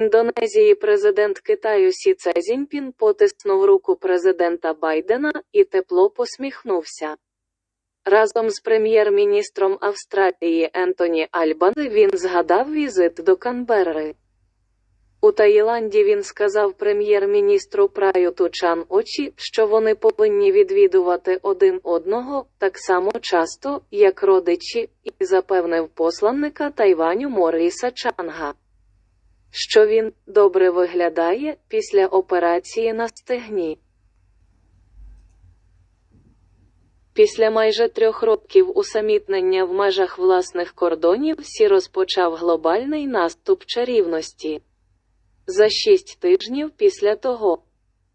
Індонезії президент Китаю Сі Цзіньпін потиснув руку президента Байдена і тепло посміхнувся. Разом з прем'єр-міністром Австралії Ентоні Альбани він згадав візит до Канберри. У Таїланді він сказав прем'єр-міністру Праюту Чан Очі, що вони повинні відвідувати один одного так само часто, як родичі, і запевнив посланника Тайваню Морріса Чанга, що він добре виглядає після операції на стегні. Після майже трьох років усамітнення в межах власних кордонів Сі розпочав глобальний наступ чарівності. За шість тижнів після того,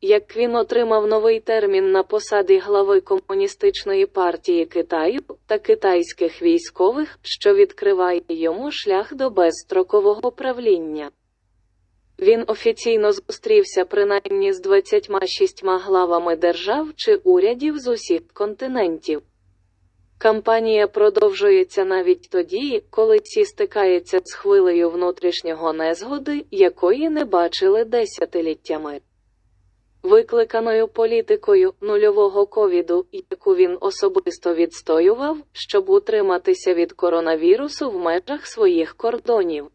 як він отримав новий термін на посаді глави Комуністичної партії Китаю та китайських військових, що відкриває йому шлях до безстрокового правління. Він офіційно зустрівся принаймні з 26 главами держав чи урядів з усіх континентів. Кампанія продовжується навіть тоді, коли ці стикаються з хвилею внутрішнього незгоди, якої не бачили десятиліттями. Викликаною політикою нульового ковіду, яку він особисто відстоював, щоб утриматися від коронавірусу в межах своїх кордонів.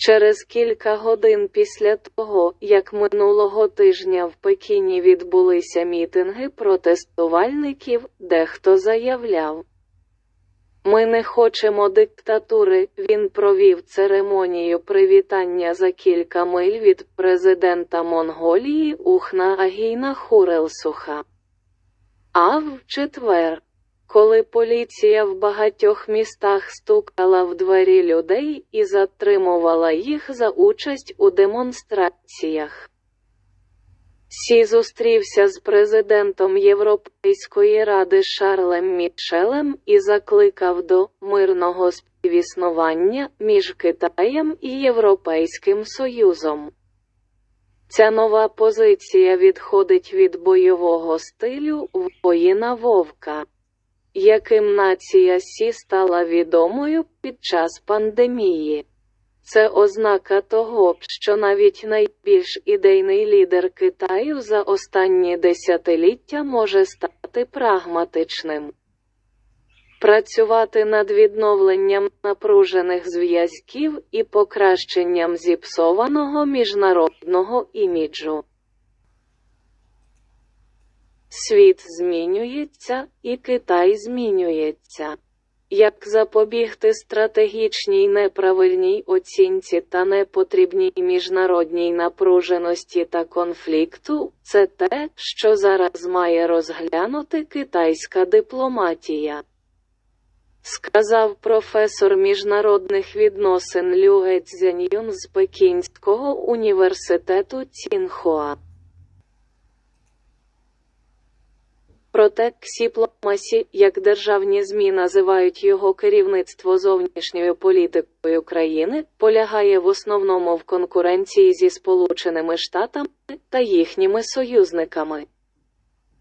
Через кілька годин після того, як минулого тижня в Пекіні відбулися мітинги протестувальників, дехто заявляв. Ми не хочемо диктатури. Він провів церемонію привітання за кілька миль від президента Монголії Ухна Агіна Хурелсуха. А в четвер. Коли поліція в багатьох містах стукала в двері людей і затримувала їх за участь у демонстраціях. Сі зустрівся з президентом Європейської ради Шарлем Мішелем і закликав до мирного співіснування між Китаєм і Європейським Союзом. Ця нова позиція відходить від бойового стилю воїна Вовка яким нація Сі стала відомою під час пандемії. Це ознака того, що навіть найбільш ідейний лідер Китаю за останні десятиліття може стати прагматичним. Працювати над відновленням напружених зв'язків і покращенням зіпсованого міжнародного іміджу. Світ змінюється, і Китай змінюється. Як запобігти стратегічній неправильній оцінці та непотрібній міжнародній напруженості та конфлікту, це те, що зараз має розглянути китайська дипломатія. Сказав професор міжнародних відносин Лю Ецзяньюн з Пекінського університету Цінхуа. Проте Ксіпломасі, як державні ЗМІ називають його керівництво зовнішньою політикою країни, полягає в основному в конкуренції зі Сполученими Штатами та їхніми союзниками.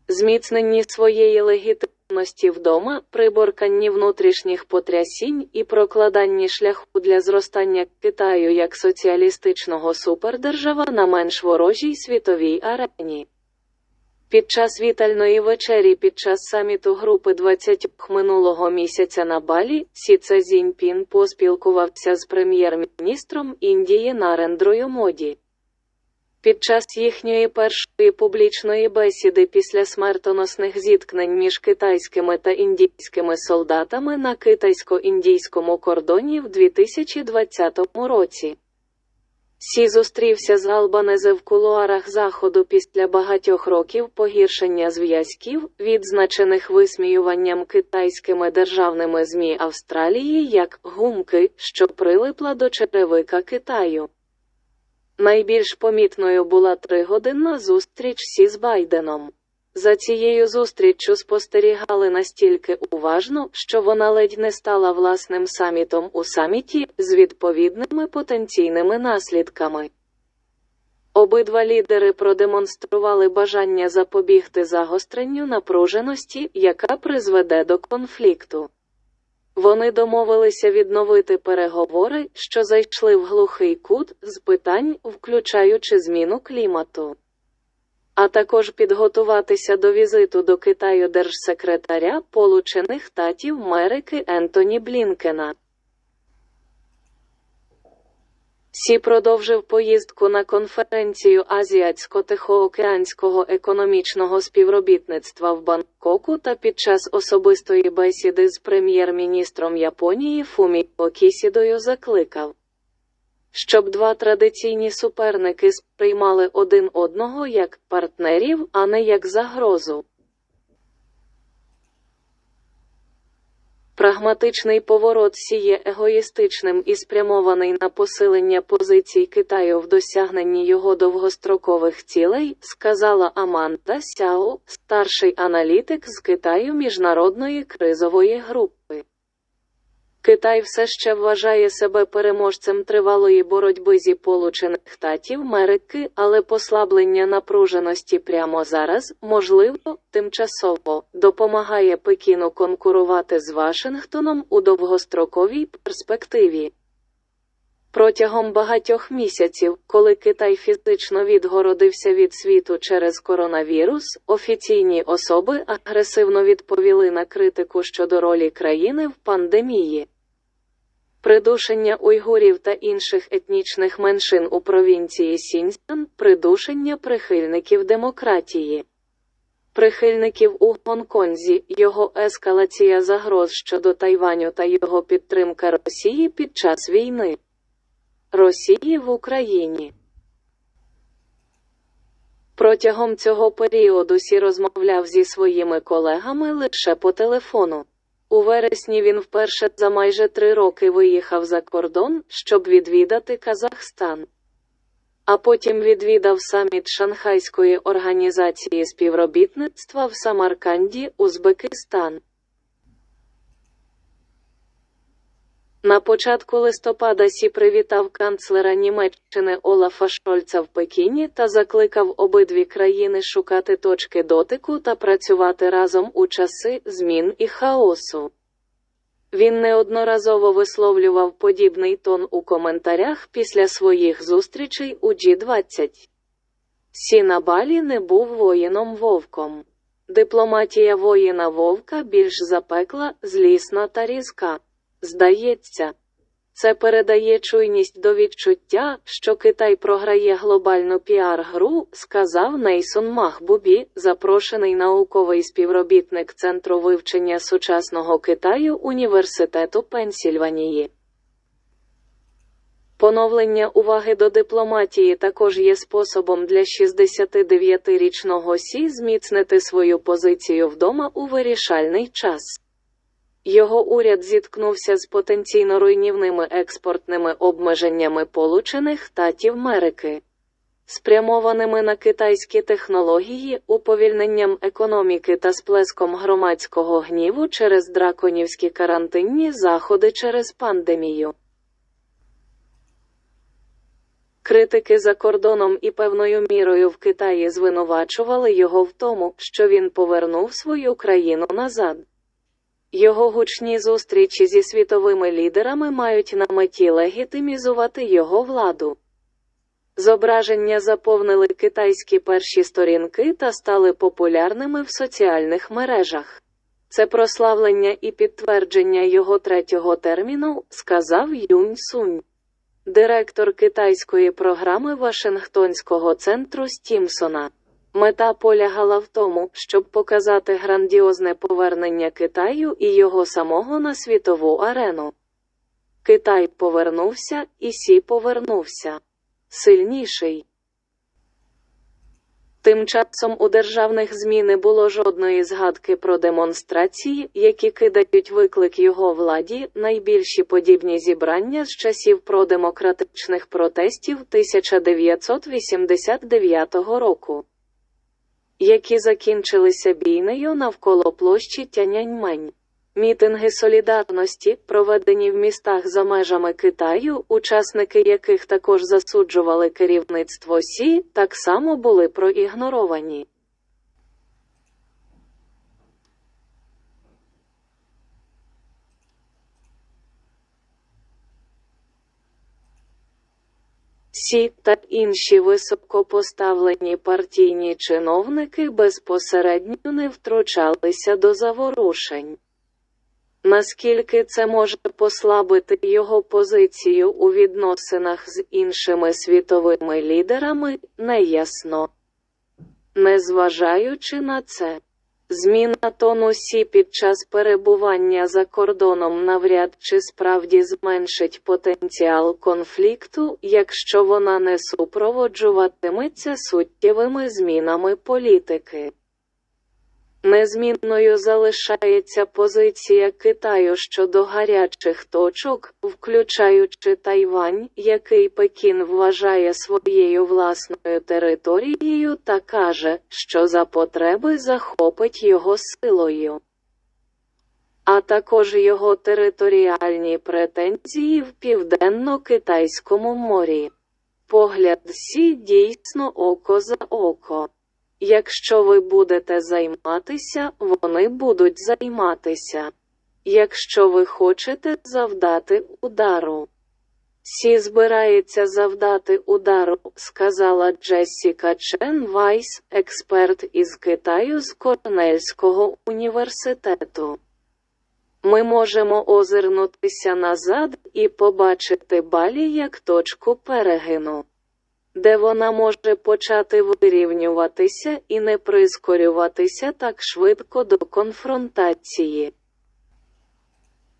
Зміцненні своєї легітимності вдома, приборканні внутрішніх потрясінь і прокладанні шляху для зростання Китаю як соціалістичного супердержава на менш ворожій світовій арені. Під час вітальної вечері під час саміту групи 20 минулого місяця на Балі Сі Цзіньпін поспілкувався з прем'єр-міністром Індії Нарендрою Моді. Під час їхньої першої публічної бесіди після смертоносних зіткнень між китайськими та індійськими солдатами на китайсько-індійському кордоні в 2020 році. Сі зустрівся з Албанезе в кулуарах заходу після багатьох років погіршення зв'язків, відзначених висміюванням китайськими державними ЗМІ Австралії як гумки, що прилипла до черевика Китаю. Найбільш помітною була тригодинна зустріч Сі з Байденом. За цією зустріччю спостерігали настільки уважно, що вона ледь не стала власним самітом у саміті з відповідними потенційними наслідками. Обидва лідери продемонстрували бажання запобігти загостренню напруженості, яка призведе до конфлікту. Вони домовилися відновити переговори, що зайшли в глухий кут з питань, включаючи зміну клімату. А також підготуватися до візиту до Китаю держсекретаря Получених Штатів Америки Ентоні Блінкена. Сі продовжив поїздку на конференцію Азіатсько-Тихоокеанського економічного співробітництва в Бангкоку та під час особистої бесіди з прем'єр-міністром Японії Фуміо Кісідою закликав, щоб два традиційні суперники сприймали один одного як партнерів, а не як загрозу. Прагматичний поворот сіє егоїстичним і спрямований на посилення позицій Китаю в досягненні його довгострокових цілей, сказала Аманда Сяо, старший аналітик з Китаю міжнародної кризової групи. Китай все ще вважає себе переможцем тривалої боротьби зі Получених Штатів Америки, але послаблення напруженості прямо зараз, можливо, тимчасово, допомагає Пекіну конкурувати з Вашингтоном у довгостроковій перспективі. Протягом багатьох місяців, коли Китай фізично відгородився від світу через коронавірус, офіційні особи агресивно відповіли на критику щодо ролі країни в пандемії. Придушення уйгурів та інших етнічних меншин у провінції Сіньцзян, придушення прихильників демократії. Прихильників у Гонконзі, його ескалація загроз щодо Тайваню та його підтримка Росії під час війни. Росії в Україні. Протягом цього періоду Сі розмовляв зі своїми колегами лише по телефону. У вересні він вперше за майже три роки виїхав за кордон, щоб відвідати Казахстан. А потім відвідав саміт Шанхайської організації співробітництва в Самарканді, Узбекистан. На початку листопада Сі привітав канцлера Німеччини Олафа Шольца в Пекіні та закликав обидві країни шукати точки дотику та працювати разом у часи змін і хаосу. Він неодноразово висловлював подібний тон у коментарях після своїх зустрічей у G20. Сі на Балі не був воїном вовком. Дипломатія воїна вовка більш запекла, злісна та різка. Здається, це передає чуйність до відчуття, що Китай програє глобальну піар-гру, сказав Нейсон Махбубі, запрошений науковий співробітник Центру вивчення сучасного Китаю Університету Пенсільванії. Поновлення уваги до дипломатії також є способом для 69-річного Сі зміцнити свою позицію вдома у вирішальний час. Його уряд зіткнувся з потенційно руйнівними експортними обмеженнями Получених Штатів Америки, спрямованими на китайські технології, уповільненням економіки та сплеском громадського гніву через драконівські карантинні заходи через пандемію. Критики за кордоном і певною мірою в Китаї звинувачували його в тому, що він повернув свою країну назад. Його гучні зустрічі зі світовими лідерами мають на меті легітимізувати його владу. Зображення заповнили китайські перші сторінки та стали популярними в соціальних мережах. Це прославлення і підтвердження його третього терміну, сказав Юнь Сунь. Директор китайської програми Вашингтонського центру Стімсона. Мета полягала в тому, щоб показати грандіозне повернення Китаю і його самого на світову арену. Китай повернувся, і Сі повернувся сильніший. Тим часом у державних ЗМІ не було жодної згадки про демонстрації, які кидають виклик його владі, найбільші подібні зібрання з часів продемократичних протестів 1989 року які закінчилися бійнею навколо площі Тяньаньмень. Мітинги солідарності, проведені в містах за межами Китаю, учасники яких також засуджували керівництво Сі, так само були проігноровані. Сі та інші високопоставлені партійні чиновники безпосередньо не втручалися до заворушень. Наскільки це може послабити його позицію у відносинах з іншими світовими лідерами, неясно. Незважаючи на це, зміна тону Сі під час перебування за кордоном навряд чи справді зменшить потенціал конфлікту, якщо вона не супроводжуватиметься суттєвими змінами політики. Незмінною залишається позиція Китаю щодо гарячих точок, включаючи Тайвань, який Пекін вважає своєю власною територією та каже, що за потреби захопить його силою. А також його територіальні претензії в Південно-Китайському морі. Погляд Сі дійсно око за око. Якщо ви будете займатися, вони будуть займатися. Якщо ви хочете завдати удару. Сі збирається завдати удару, сказала Джессіка Чен Вайс, експерт із Китаю з Корнельського університету. Ми можемо озирнутися назад і побачити балі як точку перегину де вона може почати вирівнюватися і не прискорюватися так швидко до конфронтації.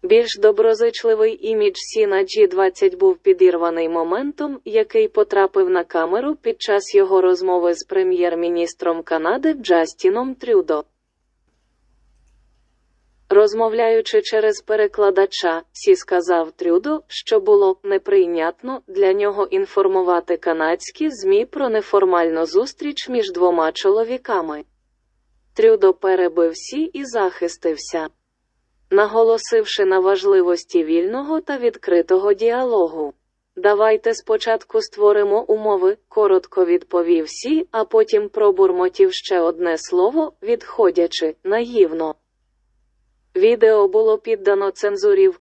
Більш доброзичливий імідж Сі на G20 був підірваний моментом, який потрапив на камеру під час його розмови з прем'єр-міністром Канади Джастіном Трюдо. Розмовляючи через перекладача, Сі сказав Трюдо, що було неприйнятно для нього інформувати канадські ЗМІ про неформальну зустріч між двома чоловіками. Трюдо перебив Сі і захистився, наголосивши на важливості вільного та відкритого діалогу. Давайте спочатку створимо умови, коротко відповів Сі, а потім пробурмотів ще одне слово, відходячи наївно. Відео було піддано цензурі в